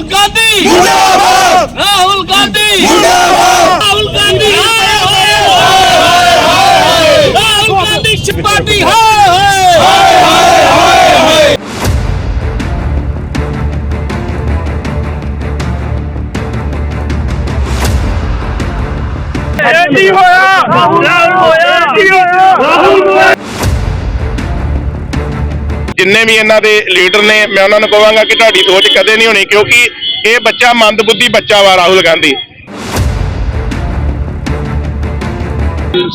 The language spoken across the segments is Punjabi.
ਰਾਹੁਲ ਗਾਂਧੀ। ਮੁਰਦਾਬਾਦ! ਰਾਹੁਲ ਜਿੰਨੇ ਵੀ ਇਹਨਾਂ ਦੇ ਲੀਡਰ ਨੇ, ਮੈਂ ਉਹਨਾਂ ਨੂੰ ਕਹਾਂਗਾ ਕਿ ਤੁਹਾਡੀ ਸੋਚ ਕਦੇ ਨਹੀਂ ਹੋਣੀ, ਕਿਉਂਕਿ ਇਹ ਬੱਚਾ ਮੰਦਬੁੱਧੀ ਬੱਚਾ ਵਾ ਰਾਹੁਲ ਗਾਂਧੀ।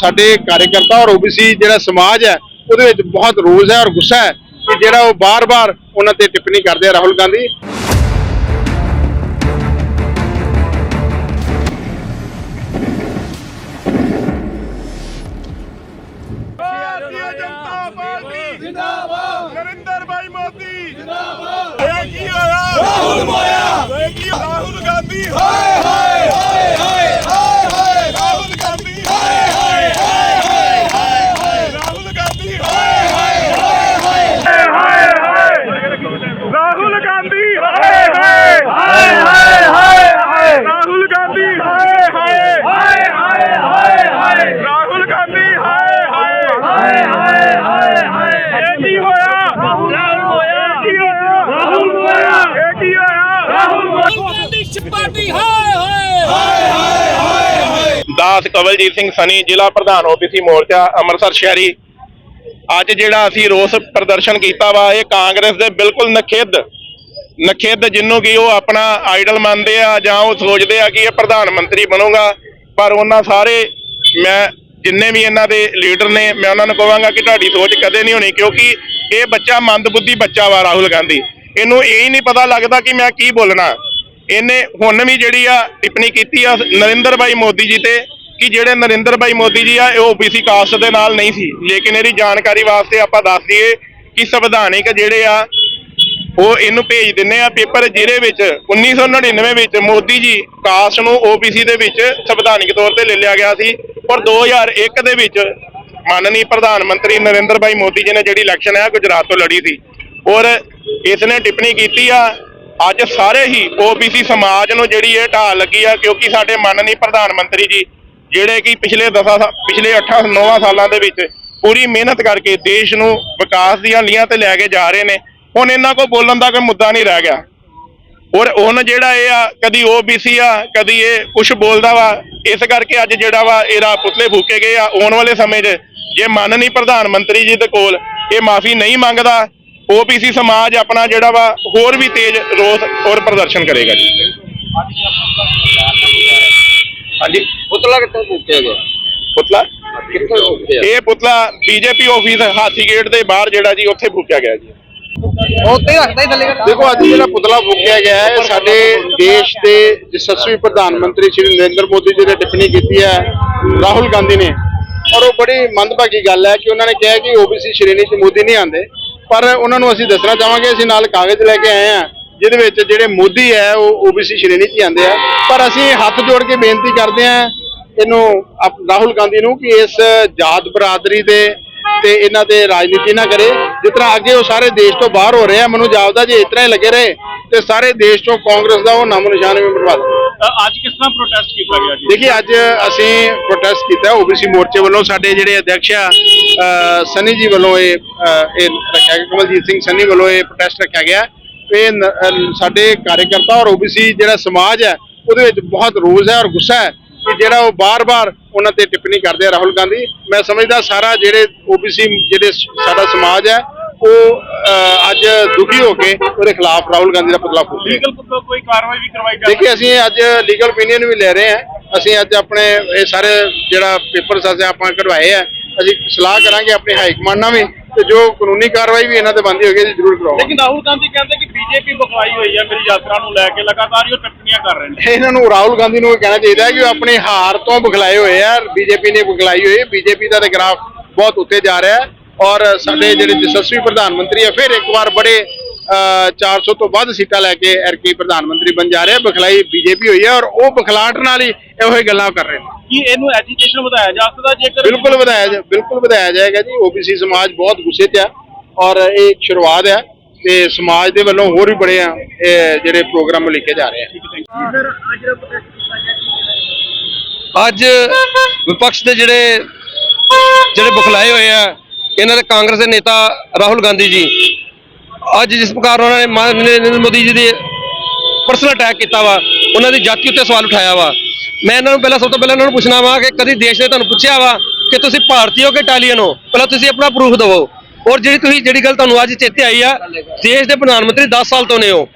ਸਾਡੇ ਕਾਰਜਕਰਤਾ ਔਰ ਓਬੀਸੀ ਜਿਹੜਾ ਸਮਾਜ ਹੈ, ਉਹਦੇ ਵਿੱਚ ਬਹੁਤ ਰੋਸ ਹੈ ਔਰ ਗੁੱਸਾ ਹੈ ਕਿ ਜਿਹੜਾ ਉਹ ਬਾਰ-ਬਾਰ ਉਹਨਾਂ ਤੇ ਟਿੱਪਣੀ ਕਰਦੇ ਆ ਰਾਹੁਲ ਗਾਂਧੀ। ਦਾਸ ਕਵਲਜੀਤ ਸਿੰਘ ਸਨੀ ਜ਼ਿਲ੍ਹਾ ਪ੍ਰਧਾਨ ਓਬੀਸੀ ਮੋਰਚਾ, ਅੰਮ੍ਰਿਤਸਰ ਸ਼ਹਿਰੀ। ਅੱਜ ਜਿਹੜਾ ਅਸੀਂ ਰੋਸ ਪ੍ਰਦਰਸ਼ਨ ਕੀਤਾ ਵਾ, ਇਹ ਕਾਂਗਰਸ ਦੇ ਬਿਲਕੁਲ ਨਖਿੱਧ ਨਖਿੱਧ ਜਿਹਨੂੰ ਕਿ ਉਹ ਆਪਣਾ ਆਈਡਲ ਮੰਨਦੇ ਆ ਜਾਂ ਉਹ ਸੋਚਦੇ ਆ ਕਿ ਇਹ ਪ੍ਰਧਾਨ ਮੰਤਰੀ ਬਣੂਗਾ। ਪਰ ਉਹਨਾਂ ਸਾਰੇ, ਮੈਂ ਜਿੰਨੇ ਵੀ ਇਹਨਾਂ ਦੇ ਲੀਡਰ ਨੇ, ਮੈਂ ਉਹਨਾਂ ਨੂੰ ਕਹਾਂਗਾ ਕਿ ਤੁਹਾਡੀ ਸੋਚ ਕਦੇ ਨਹੀਂ ਹੋਣੀ, ਕਿਉਂਕਿ ਇਹ ਬੱਚਾ ਮੰਦਬੁੱਧੀ ਬੱਚਾ ਵਾ ਰਾਹੁਲ ਗਾਂਧੀ। ਇਹਨੂੰ ਇਹ ਨਹੀਂ ਪਤਾ ਲੱਗਦਾ ਕਿ ਮੈਂ ਕੀ ਬੋਲਣਾ। ਇਹਨੇ ਹੁਣ ਵੀ ਜਿਹੜੀ ਆ ਟਿੱਪਣੀ ਕੀਤੀ ਆ ਨਰਿੰਦਰ ਭਾਈ ਮੋਦੀ ਜੀ ਤੇ ਕਿ ਜਿਹੜੇ ਨਰਿੰਦਰ ਭਾਈ ਮੋਦੀ ਜੀ ਆ, ਇਹ ਓਬੀਸੀ ਕਾਸਟ ਦੇ ਨਾਲ ਨਹੀਂ ਸੀ। ਲੇਕਿਨ ਇਹਦੀ ਜਾਣਕਾਰੀ ਵਾਸਤੇ ਆਪਾਂ ਦੱਸ ਦਈਏ ਕਿ ਸੰਵਿਧਾਨਿਕ ਜਿਹੜੇ ਆ, ਉਹ ਇਹਨੂੰ ਭੇਜ ਦਿੰਨੇ ਆ ਪੇਪਰ ਜਿਹਦੇ ਵਿੱਚ 1999 ਵਿੱਚ ਮੋਦੀ ਜੀ ਕਾਸਟ ਨੂੰ ਓਬੀਸੀ ਦੇ ਵਿੱਚ ਸੰਵਿਧਾਨਿਕ ਤੌਰ ਤੇ ਲੈ ਲਿਆ ਗਿਆ ਸੀ ਔਰ 2001 ਦੇ ਵਿੱਚ ਮਾਨਨੀ ਪ੍ਰਧਾਨ ਮੰਤਰੀ ਨਰਿੰਦਰ ਭਾਈ ਮੋਦੀ ਜੀ ਨੇ ਜਿਹੜੀ ਇਲੈਕਸ਼ਨ ਹੈ ਗੁਜਰਾਤ ਤੋਂ ਲੜੀ ਸੀ। ਔਰ ਇਸ ਨੇ ਟਿੱਪਣੀ ਕੀਤੀ ਆ, ਅੱਜ ਸਾਰੇ ਹੀ ਓਬੀਸੀ ਸਮਾਜ ਨੂੰ ਜਿਹੜੀ ਇਹ ਢਾਲ ਲੱਗੀ ਆ, ਕਿਉਂਕਿ ਸਾਡੇ ਮਾਨਨੀ ਪ੍ਰਧਾਨ ਮੰਤਰੀ ਜੀ ਜਿਹੜੇ ਕਿ ਪਿਛਲੇ 10 ਪਿਛਲੇ 8 9 ਸਾਲਾਂ ਦੇ ਵਿੱਚ ਪੂਰੀ ਮਿਹਨਤ ਕਰਕੇ ਦੇਸ਼ ਨੂੰ ਵਿਕਾਸ ਦੀਆਂ ਲੀਹਾਂ ਤੇ ਲੈ ਕੇ ਜਾ ਰਹੇ ਨੇ, ਹੁਣ ਇਹਨਾਂ ਕੋ ਬੋਲਣ ਦਾ ਕੋਈ ਮੁੱਦਾ ਨਹੀਂ ਰਹਿ ਗਿਆ। ਔਰ ਹੁਣ ਜਿਹੜਾ ਇਹ ਆ, ਕਦੀ ਓਬੀਸੀ ਆ, ਕਦੀ ਇਹ ਕੁਝ ਬੋਲਦਾ ਵਾ, ਇਸ ਕਰਕੇ ਅੱਜ ਜਿਹੜਾ ਵਾ ਇਹਦਾ ਪੁਤਲੇ ਫੂਕੇ ਗਏ ਆ, ਆਉਣ ਵਾਲੇ ਸਮੇਂ 'ਚ ਜੇ ਮਾਨਨੀ ਪ੍ਰਧਾਨ ਮੰਤਰੀ ਜੀ ਦੇ ਕੋਲ, ਇਹ ਮਾਫੀ ਨਹੀਂ ਮੰਗਦਾ ਓਬੀਸੀ ਸਮਾਜ ਆਪਣਾ ਜਿਹੜਾ ਵਾ, ਹੋਰ ਵੀ ਤੇਜ਼ ਰੋਸ ਔਰ ਪ੍ਰਦਰਸ਼ਨ ਕਰੇਗਾ ਜੀ। ਹਾਂਜੀ। ਪੁਤਲਾ ਕਿੱਥੋਂ ਫੂਕਿਆ ਗਿਆ? ਪੁਤਲਾ? ਕਿੱਥੋਂ ਫੂਕਿਆ ਇਹ ਪੁਤਲਾ ਬੀਜੇਪੀ ਆਫਿਸ ਹਾਥੀ ਗੇਟ ਦੇ ਬਾਹਰ ਜਿਹੜਾ ਜੀ ਉੱਥੇ ਫੂਕਿਆ ਗਿਆ ਜੀ। ਉੱਤੇ ਰੱਖਦਾ ਹੀ ਥੱਲੇ। ਦੇਖੋ ਅੱਜ ਜਿਹੜਾ ਪੁਤਲਾ ਫੂਕਿਆ ਗਿਆ ਹੈ ਸਾਡੇ ਦੇਸ਼ ਦੇ ਯਸ਼ਸਵੀ ਪ੍ਰਧਾਨ ਮੰਤਰੀ ਸ਼੍ਰੀ ਨਰਿੰਦਰ ਮੋਦੀ ਜੀ ਨੇ ਟਿੱਪਣੀ ਕੀਤੀ ਹੈ ਰਾਹੁਲ ਗਾਂਧੀ ਨੇ। ਔਰ ਉਹ ਬੜੀ ਮੰਦਭਾਗੀ ਗੱਲ ਹੈ ਕਿ ਉਹਨਾਂ ਨੇ ਕਿਹਾ ਕਿ ਓਬੀਸੀ ਸ਼੍ਰੇਣੀ 'ਚ ਮੋਦੀ ਨਹੀਂ ਆਉਂਦੇ। ਪਰ ਉਹਨਾਂ ਨੂੰ ਅਸੀਂ ਦੱਸਣਾ ਚਾਹਾਂਗੇ ਅਸੀਂ ਨਾਲ ਕਾਗਜ਼ ਲੈ ਕੇ ਆਏ ਹਾਂ। ਜਿਹਦੇ ਵਿੱਚ ਜਿਹੜੇ ਮੋਦੀ ਹੈ ਉਹ ਓਬੀਸੀ ਸ਼੍ਰੇਣੀ 'ਚ ਆਉਂਦੇ ਆ। ਪਰ ਅਸੀਂ ਹੱਥ ਜੋੜ ਕੇ ਬੇਨਤੀ ਕਰਦੇ ਹਾਂ ਇਹਨੂੰ ਰਾਹੁਲ ਗਾਂਧੀ ਨੂੰ ਕਿ ਇਸ ਜਾਤ ਬਰਾਦਰੀ ਦੇ ਤੇ ਇਹਨਾਂ ਤੇ ਰਾਜਨੀਤੀ ਨਾ ਕਰੇ। ਜਿਸ ਤਰ੍ਹਾਂ ਅੱਗੇ ਉਹ ਸਾਰੇ ਦੇਸ਼ ਤੋਂ ਬਾਹਰ ਹੋ ਰਹੇ ਆ ਮੈਨੂੰ ਜਾਪਦਾ ਜੇ ਇਤਨਾ ਹੀ ਲੱਗੇ ਰਹੇ ਤੇ ਸਾਰੇ ਦੇਸ਼ ਤੋਂ ਕਾਂਗਰਸ ਦਾ ਉਹ ਨਾਮੋ ਨਿਸ਼ਾਨ ਵੀ ਮਿਟਵਾ ਦੇ ਅੱਜ ਕਿਸ ਤਰ੍ਹਾਂ ਪ੍ਰੋਟੈਸਟ ਕੀਤਾ ਗਿਆ ਜੀ? ਦੇਖਿਏ ਅੱਜ ਅਸੀਂ ਪ੍ਰੋਟੈਸਟ ਕੀਤਾ ਓਬੀਸੀ ਮੋਰਚੇ ਵੱਲੋਂ। ਸਾਡੇ ਜਿਹੜੇ ਅਧਿਕਸ਼ ਆ ਸਨੀ ਜੀ ਵੱਲੋਂ ਇਹ ਇਹ ਰੱਖਿਆ ਗਿਆ। ਕਮਲਜੀਤ ਸਿੰਘ ਸਨੀ ਵੱਲੋਂ ਇਹ ਪ੍ਰੋਟੈਸਟ ਰੱਖਿਆ ਗਿਆ। ਇਹ ਸਾਡੇ ਕਾਰਜਕਰਤਾ ਔਰ ਓਬੀਸੀ ਜਿਹੜਾ ਸਮਾਜ ਹੈ ਉਹਦੇ ਵਿੱਚ ਬਹੁਤ ਰੋਜ਼ ਹੈ ਔਰ ਗੁੱਸਾ ਹੈ ਕਿ ਜਿਹੜਾ ਉਹ ਬਾਰ-ਬਾਰ ਉਹਨਾਂ ਤੇ ਟਿੱਪਣੀ ਕਰਦੇ ਆ ਰਾਹੁਲ ਗਾਂਧੀ। ਮੈਂ ਸਮਝਦਾ ਸਾਰਾ ਜਿਹੜੇ ਓਬੀਸੀ ਜਿਹੜੇ ਸਾਡਾ ਸਮਾਜ ਹੈ ਉਹ ਅੱਜ ਦੁਖੀ ਹੋ ਕੇ ਉਹਦੇ ਖਿਲਾਫ ਰਾਹੁਲ ਗਾਂਧੀ ਦਾ ਪੁਤਲਾ ਫੂਕਿਆ ਲੀਗਲ ਕੋਈ ਕਾਰਵਾਈ ਵੀ ਕਰਵਾਈ ਜਾ ਦੇਖਿਏ ਅਸੀਂ ਅੱਜ ਲੀਗਲ ਓਪੀਨੀਅਨ ਵੀ ਲੈ ਰਹੇ ਹਾਂ। ਅਸੀਂ ਅੱਜ ਆਪਣੇ ਇਹ ਸਾਰੇ ਜਿਹੜਾ ਪੇਪਰਸ ਅਸੀਂ ਆਪਾਂ ਕਢਵਾਏ ਆ ਅਸੀਂ ਸਲਾਹ ਕਰਾਂਗੇ ਆਪਣੇ ਹਾਈ ਕਮਾਂਡ ਨਾਲ ਵੀ। ਤੇ ਜੋ ਕਾਨੂੰਨੀ ਕਾਰਵਾਈ ਵੀ ਇਹਨਾਂ ਤੇ ਬੰਦੀ ਹੋਏਗੀ ਅਸੀਂ ਜ਼ਰੂਰ ਕਰਾਵਾਂਗੇ। ਲੇਕਿਨ ਰਾਹੁਲ ਗਾਂਧੀ ਕਹਿੰਦੇ ਕਿ ਬੀਜੇਪੀ ਬਖਲਾਈ ਹੋਈ ਹੈ ਮੇਰੀ ਯਾਤਰਾ ਨੂੰ ਲੈ ਕੇ ਲਗਾਤਾਰ ਹੀ ਉਹ ਟਿੱਪਣੀਆਂ ਕਰ ਰਹੇ ਨੇ। ਇਹਨਾਂ ਨੂੰ ਰਾਹੁਲ ਗਾਂਧੀ ਨੂੰ ਇਹ ਕਹਿਣਾ ਚਾਹੀਦਾ ਹੈ ਕਿ ਉਹ ਆਪਣੀ ਹਾਰ ਤੋਂ ਬਖਲਾਏ ਹੋਏ ਆ ਬੀਜੇਪੀ ਨੇ ਬਖਲਾਈ ਹੋਈ ਹੈ ਬੀਜੇਪੀ ਦਾ ਤੇ ਗ੍ਰਾਫ ਬਹੁਤ ਉੱਤੇ ਜਾ ਰਿਹਾ ਹੈ। ਔਰ ਸਾਡੇ ਜਿਹੜੇ ਯਸ਼ਸਵੀ ਪ੍ਰਧਾਨ ਮੰਤਰੀ ਆ ਫਿਰ ਇੱਕ ਵਾਰ ਬੜੇ 400 ਤੋਂ ਵੱਧ ਸੀਟਾਂ ਲੈ ਕੇ ਐਰਕੀ ਪ੍ਰਧਾਨ ਮੰਤਰੀ ਬਣ ਜਾ ਰਿਹਾ ਬਖਲਾਈ ਬੀਜੇਪੀ ਹੋਈ ਹੈ ਔਰ ਉਹ ਬਖਲਾਟ ਨਾਲ ਹੀ ਇਹੋ ਹੀ ਗੱਲਾਂ ਕਰ ਰਹੇ ਨੇ। ਕੀ ਇਹਨੂੰ ਐਜੀਟੇਸ਼ਨ ਵਧਾਇਆ ਜਾ ਸਕਦਾ ਜੇਕਰ ਬਿਲਕੁਲ ਵਧਾਇਆ ਜਾ ਬਿਲਕੁਲ ਵਧਾਇਆ ਜਾਏਗਾ ਜੀ। ਓਬੀਸੀ ਸਮਾਜ ਬਹੁਤ ਗੁੱਸੇ 'ਚ ਹੈ ਔਰ ਇਹ ਇੱਕ ਸ਼ੁਰੂਆਤ ਹੈ ਤੇ ਸਮਾਜ ਦੇ ਵੱਲੋਂ ਹੋਰ ਵੀ ਬੜੇ ਆ ਇਹ ਜਿਹੜੇ ਪ੍ਰੋਗਰਾਮ ਲਿਖੇ ਜਾ ਰਹੇ ਆ। ਅੱਜ ਵਿਪਕਸ਼ ਦੇ ਜਿਹੜੇ ਜਿਹੜੇ ਬੁਖਲਾਏ ਹੋਏ ਆ ਇਹਨਾਂ ਦੇ ਕਾਂਗਰਸ ਦੇ ਨੇਤਾ ਰਾਹੁਲ ਗਾਂਧੀ ਜੀ ਅੱਜ ਜਿਸ ਪ੍ਰਕਾਰ ਉਹਨਾਂ ਨੇ ਮਾਨ ਨਰਿੰਦਰ ਮੋਦੀ ਜੀ ਦੇ ਪਰਸਨਲ ਅਟੈਕ ਕੀਤਾ ਵਾ, ਉਹਨਾਂ ਦੀ ਜਾਤੀ ਉੱਤੇ ਸਵਾਲ ਉਠਾਇਆ ਵਾ। ਮੈਂ ਇਹਨਾਂ ਨੂੰ ਪਹਿਲਾਂ ਸਭ ਤੋਂ ਪਹਿਲਾਂ ਇਹਨਾਂ ਨੂੰ ਪੁੱਛਣਾ ਵਾ ਕਿ ਕਦੀ ਦੇਸ਼ ਨੇ ਤੁਹਾਨੂੰ ਪੁੱਛਿਆ ਵਾ ਕਿ ਤੁਸੀਂ ਭਾਰਤੀ ਹੋ ਕਿ ਇਟਾਲੀਅਨ ਹੋ? ਪਹਿਲਾਂ ਤੁਸੀਂ ਆਪਣਾ ਪ੍ਰੂਫ ਦਿਵੋ। ਔਰ ਜਿਹੜੀ ਤੁਸੀਂ, ਜਿਹੜੀ ਗੱਲ ਤੁਹਾਨੂੰ ਅੱਜ ਚੇਤੇ ਆਈ ਆ, ਦੇਸ਼ ਦੇ ਪ੍ਰਧਾਨ ਮੰਤਰੀ 10 ਸਾਲ ਤੋਂ ਨੇ ਹੋ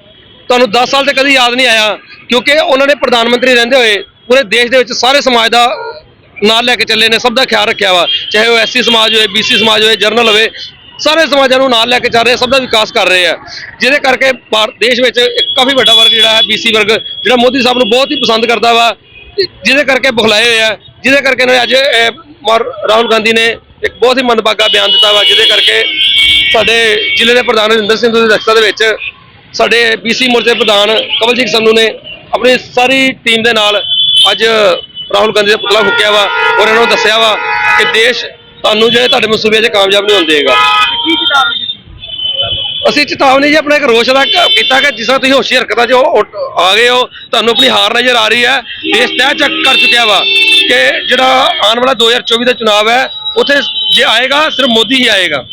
ਤੁਹਾਨੂੰ 10 ਸਾਲ ਤੇ ਕਦੀ ਯਾਦ ਨਹੀਂ ਆਇਆ, ਕਿਉਂਕਿ ਉਹਨਾਂ ਨੇ ਪ੍ਰਧਾਨ ਮੰਤਰੀ ਰਹਿੰਦੇ ਹੋਏ ਪੂਰੇ ਦੇਸ਼ ਦੇ ਵਿੱਚ ਸਾਰੇ ਸਮਾਜ ਦਾ ਨਾਲ ਲੈ ਕੇ ਚੱਲੇ ਨੇ, ਸਭ ਦਾ ਖਿਆਲ ਰੱਖਿਆ ਵਾ। ਚਾਹੇ ਉਹ ਐਸਸੀ ਸਮਾਜ ਹੋਵੇ ਬੀਸੀ ਸਮਾਜ ਹੋਵੇ ਜਰਨਲ ਹੋਵੇ ਸਾਰੇ ਸਮਾਜਾਂ ਨੂੰ ਨਾਲ ਲੈ ਕੇ ਚੱਲ ਰਹੇ, ਸਭ ਦਾ ਵਿਕਾਸ ਕਰ ਰਹੇ ਆ। ਜਿਹਦੇ ਕਰਕੇ ਭਾਰਤ ਦੇਸ਼ ਵਿੱਚ ਇੱਕ ਕਾਫੀ ਵੱਡਾ ਵਰਗ ਜਿਹੜਾ ਹੈ ਬੀਸੀ ਵਰਗ, ਜਿਹੜਾ ਮੋਦੀ ਸਾਹਿਬ ਨੂੰ ਬਹੁਤ ਹੀ ਪਸੰਦ ਕਰਦਾ ਵਾ, ਜਿਹਦੇ ਕਰਕੇ ਬੁਖਲਾਏ ਹੋਏ ਆ, ਜਿਹਦੇ ਕਰਕੇ ਇਹਨਾਂ ਨੇ ਅੱਜ ਰਾਹੁਲ ਗਾਂਧੀ ਨੇ ਇੱਕ ਬਹੁਤ ਹੀ ਮੰਦਭਾਗਾ ਬਿਆਨ ਦਿੱਤਾ ਵਾ, ਜਿਹਦੇ ਕਰਕੇ ਸਾਡੇ ਜ਼ਿਲ੍ਹੇ ਦੇ ਪ੍ਰਧਾਨ ਰਜਿੰਦਰ ਸਿੰਘ ਦੀ ਅਧਿਕਸ਼ਤਾ ਦੇ ਵਿੱਚ ਸਾਡੇ ਬੀਸੀ ਮੋਰਚੇ ਪ੍ਰਧਾਨ ਕਵਲਜੀਤ ਸੰਧੂ ਨੇ ਆਪਣੀ ਸਾਰੀ ਟੀਮ ਦੇ ਨਾਲ ਅੱਜ ਰਾਹੁਲ ਗਾਂਧੀ ਦਾ ਪੁਤਲਾ ਫੁੱਕਿਆ ਵਾ ਔਰ ਇਹਨਾਂ ਨੂੰ ਦੱਸਿਆ ਵਾ ਕਿ ਦੇਸ਼ ਤੁਹਾਨੂੰ ਜਿਹੜੇ ਤੁਹਾਡੇ ਮਨਸੂਬੇ 'ਚ ਕਾਮਯਾਬ ਨਹੀਂ ਹੋਣ ਦੇਗਾ। ਅਸੀਂ ਚੇਤਾਵਨੀ ਜੀ ਆਪਣਾ ਇੱਕ ਰੋਸ਼ ਦਾ ਕ- ਕੀਤਾ ਕਿ ਜਿਸ ਤਰ੍ਹਾਂ ਤੁਸੀਂ ਹੋਸ਼ੀ ਹਰਕਤਾਂ 'ਚ ਉੱਠ- ਆ ਗਏ ਹੋ ਤੁਹਾਨੂੰ ਆਪਣੀ ਹਾਰ ਨਜ਼ਰ ਆ ਰਹੀ ਹੈ। ਦੇਸ਼ ਤੈਅ ਚੱਕ ਕਰ ਚੁੱਕਿਆ ਵਾ ਕਿ ਜਿਹੜਾ ਆਉਣ ਵਾਲਾ 2024 ਦਾ ਚੁਣਾਵ ਹੈ ਉੱਥੇ ਜੇ ਆਏਗਾ ਸਿਰਫ ਮੋਦੀ ਹੀ ਆਏਗਾ।